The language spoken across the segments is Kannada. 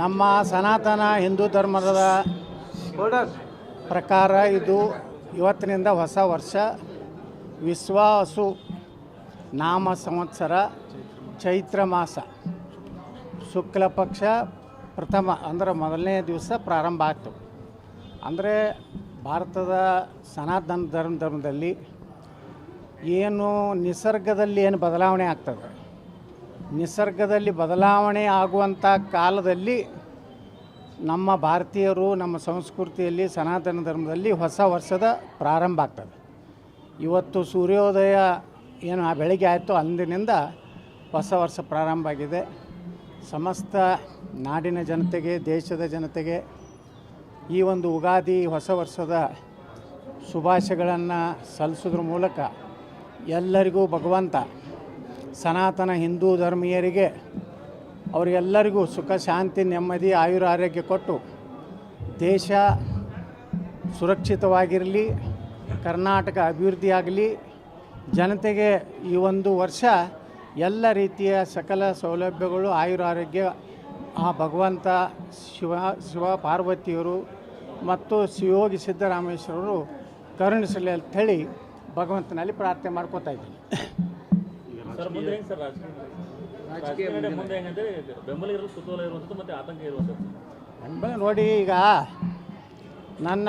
ನಮ್ಮ ಸನಾತನ ಹಿಂದೂ ಧರ್ಮದ ಪ್ರಕಾರ ಇದು ಇವತ್ತಿನಿಂದ ಹೊಸ ವರ್ಷ. ವಿಶ್ವಾಸು ನಾಮ ಸಂವತ್ಸರ ಚೈತ್ರ ಮಾಸ. ಶುಕ್ಲ ಪಕ್ಷ ಪ್ರಥಮ, ಅಂದರೆ ಮೊದಲನೇ ದಿವಸ ಪ್ರಾರಂಭ ಆಯಿತು. ಅಂದರೆ ಭಾರತದ ಸನಾತನ ಧರ್ಮ ಧರ್ಮದಲ್ಲಿ ಏನು ನಿಸರ್ಗದಲ್ಲಿ ಏನು ಬದಲಾವಣೆ ಆಗ್ತದೆ? ನಿಸರ್ಗದಲ್ಲಿ ಬದಲಾವಣೆ ಆಗುವಂಥ ಕಾಲದಲ್ಲಿ ನಮ್ಮ ಭಾರತೀಯರು, ನಮ್ಮ ಸಂಸ್ಕೃತಿಯಲ್ಲಿ, ಸನಾತನ ಧರ್ಮದಲ್ಲಿ ಹೊಸ ವರ್ಷದ ಪ್ರಾರಂಭ ಆಗ್ತದೆ. ಇವತ್ತು ಸೂರ್ಯೋದಯ ಏನು ಆ ಬೆಳಗ್ಗೆ ಆಯಿತು ಅಂದಿನಿಂದ ಹೊಸ ವರ್ಷ ಪ್ರಾರಂಭ ಆಗಿದೆ. ಸಮಸ್ತ ನಾಡಿನ ಜನತೆಗೆ, ದೇಶದ ಜನತೆಗೆ ಈ ಒಂದು ಉಗಾದಿ ಹೊಸ ವರ್ಷದ ಶುಭಾಶಯಗಳನ್ನು ಸಲ್ಲಿಸೋದ್ರ ಮೂಲಕ ಎಲ್ಲರಿಗೂ ಭಗವಂತ ಸನಾತನ ಹಿಂದೂ ಧರ್ಮೀಯರಿಗೆ ಅವರಿಗೆಲ್ಲರಿಗೂ ಸುಖ, ಶಾಂತಿ, ನೆಮ್ಮದಿ, ಆಯುರ, ಆರೋಗ್ಯ ಕೊಟ್ಟು ದೇಶ ಸುರಕ್ಷಿತವಾಗಿರಲಿ, ಕರ್ನಾಟಕ ಅಭಿವೃದ್ಧಿಯಾಗಲಿ ಜನತೆಗೆ ಈ ಒಂದು ವರ್ಷ ಎಲ್ಲ ರೀತಿಯ ಸಕಲ ಸೌಲಭ್ಯಗಳು, ಆಯುರ, ಆರೋಗ್ಯ, ಆ ಭಗವಂತ, ಶಿವ ಶಿವ ಪಾರ್ವತಿಯರು ಮತ್ತು ಶಿವಯೋಗಿ ಸಿದ್ದರಾಮೇಶ್ವರರು ಕರುಣಿಸಲಿ ಅಂತ ಹೇಳಿ ಭಗವಂತನಲ್ಲಿ ಪ್ರಾರ್ಥನೆ ಮಾಡ್ಕೋತಾ ಇದ್ದೀನಿ. ಸರ್ ಮುಂದೆ ಹೆಂಗೆ ಸರ್ ರಾಜಕೀಯ? ರಾಜಕೀಯ ಮುಂದೆ ಹೆಂಗಂದ್ರೆ ಬೆಂಬಲಿಗರಲ್ಲಿ ಕುತೂಹಲ ಇರುವಂಥದ್ದು ಮತ್ತೆ ಆತಂಕ ಇರುವಂಥದ್ದು ಬೆಂಬಲ ನೋಡಿ ಈಗ ನನ್ನ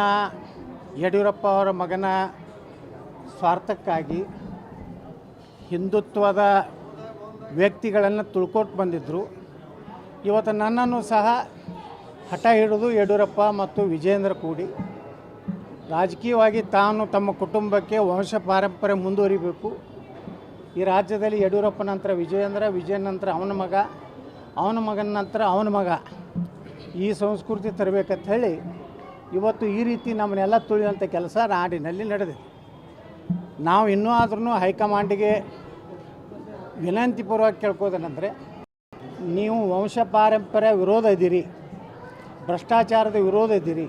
ಯಡಿಯೂರಪ್ಪ ಅವರ ಮಗನ ಸ್ವಾರ್ಥಕ್ಕಾಗಿ ಹಿಂದುತ್ವದ ವ್ಯಕ್ತಿಗಳನ್ನು ತುಳ್ಕೊಟ್ಟು ಬಂದಿದ್ದರು ಇವತ್ತು ನನ್ನನ್ನು ಸಹ ಹಠ ಹಿಡಿದು ಯಡಿಯೂರಪ್ಪ ಮತ್ತು ವಿಜೇಂದ್ರ ಕೂಡಿ ರಾಜಕೀಯವಾಗಿ ತಾನು ತಮ್ಮ ಕುಟುಂಬಕ್ಕೆ ವಂಶ ಪಾರಂಪರ್ಯ ಮುಂದುವರಿಬೇಕು. ಈ ರಾಜ್ಯದಲ್ಲಿ ಯಡಿಯೂರಪ್ಪ ನಂತರ ವಿಜಯೇಂದ್ರ ವಿಜಯ ನಂತರ ಅವನ ಮಗ, ಅವನ ಮಗನ ನಂತರ ಅವನ ಮಗ. ಈ ಸಂಸ್ಕೃತಿ ತರಬೇಕಂತ ಹೇಳಿ ಇವತ್ತು ಈ ರೀತಿ ನಮ್ಮನ್ನೆಲ್ಲ ತುಳಿಯುವಂಥ ಕೆಲಸ ನಾಡಿನಲ್ಲಿ ನಡೆದಿದೆ. ನಾವು ಇನ್ನೂ ಆದ್ರೂ ಹೈಕಮಾಂಡಿಗೆ ವಿನಂತಿಪೂರ್ವಕ ಕೇಳ್ಕೋದೇನೆಂದರೆ, ನೀವು ವಂಶ ಪಾರಂಪರ್ಯ ವಿರೋಧ ಇದ್ದೀರಿ, ಭ್ರಷ್ಟಾಚಾರದ ವಿರೋಧ ಇದ್ದೀರಿ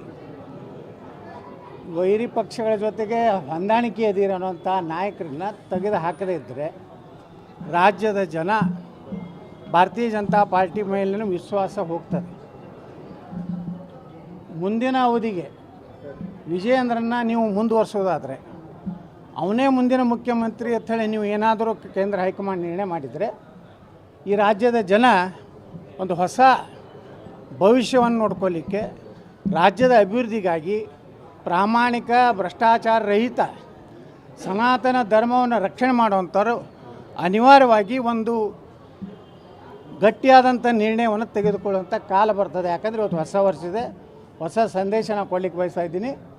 ವೈರಿ ಪಕ್ಷಗಳ ಜೊತೆಗೆ ಹೊಂದಾಣಿಕೆ ಅನ್ನೋಂಥ ನಾಯಕರನ್ನ ತೆಗೆದು ಹಾಕದೇ ಇದ್ದರೆ ರಾಜ್ಯದ ಜನ ಭಾರತೀಯ ಜನತಾ ಪಾರ್ಟಿ ಮೇಲಿನ ವಿಶ್ವಾಸ ಹೋಗ್ತದೆ. ಮುಂದಿನ ಅವಧಿಗೆ ವಿಜಯೇಂದ್ರನ್ನ ನೀವು ಮುಂದುವರಿಸೋದಾದರೆ ಅವನೇ ಮುಂದಿನ ಮುಖ್ಯಮಂತ್ರಿ ಅಂತ ಹೇಳಿ ನೀವು ಏನಾದರೂ ಕೇಂದ್ರ ಹೈಕಮಾಂಡ್ ನಿರ್ಣಯ ಮಾಡಿದರೆ ಈ ರಾಜ್ಯದ ಜನ ಒಂದು ಹೊಸ ಭವಿಷ್ಯವನ್ನು ನೋಡ್ಕೊಳ್ಳಿಕ್ಕೆ ರಾಜ್ಯದ ಅಭಿವೃದ್ಧಿಗಾಗಿ ಪ್ರಾಮಾಣಿಕ, ಭ್ರಷ್ಟಾಚಾರ ರಹಿತ, ಸನಾತನ ಧರ್ಮವನ್ನು ರಕ್ಷಣೆ ಮಾಡುವಂಥವ್ರು ಅನಿವಾರ್ಯವಾಗಿ ಒಂದು ಗಟ್ಟಿಯಾದಂಥ ನಿರ್ಣಯವನ್ನು ತೆಗೆದುಕೊಳ್ಳುವಂಥ ಕಾಲ ಬರ್ತದೆ. ಯಾಕಂದರೆ ಇವತ್ತು ಹೊಸ ವರ್ಷ ಇದೆ. ಹೊಸ ಸಂದೇಶ ನಾನು ಕೊಡ್ಲಿಕ್ಕೆ ಬಯಸ್ತಾ ಇದ್ದೀನಿ.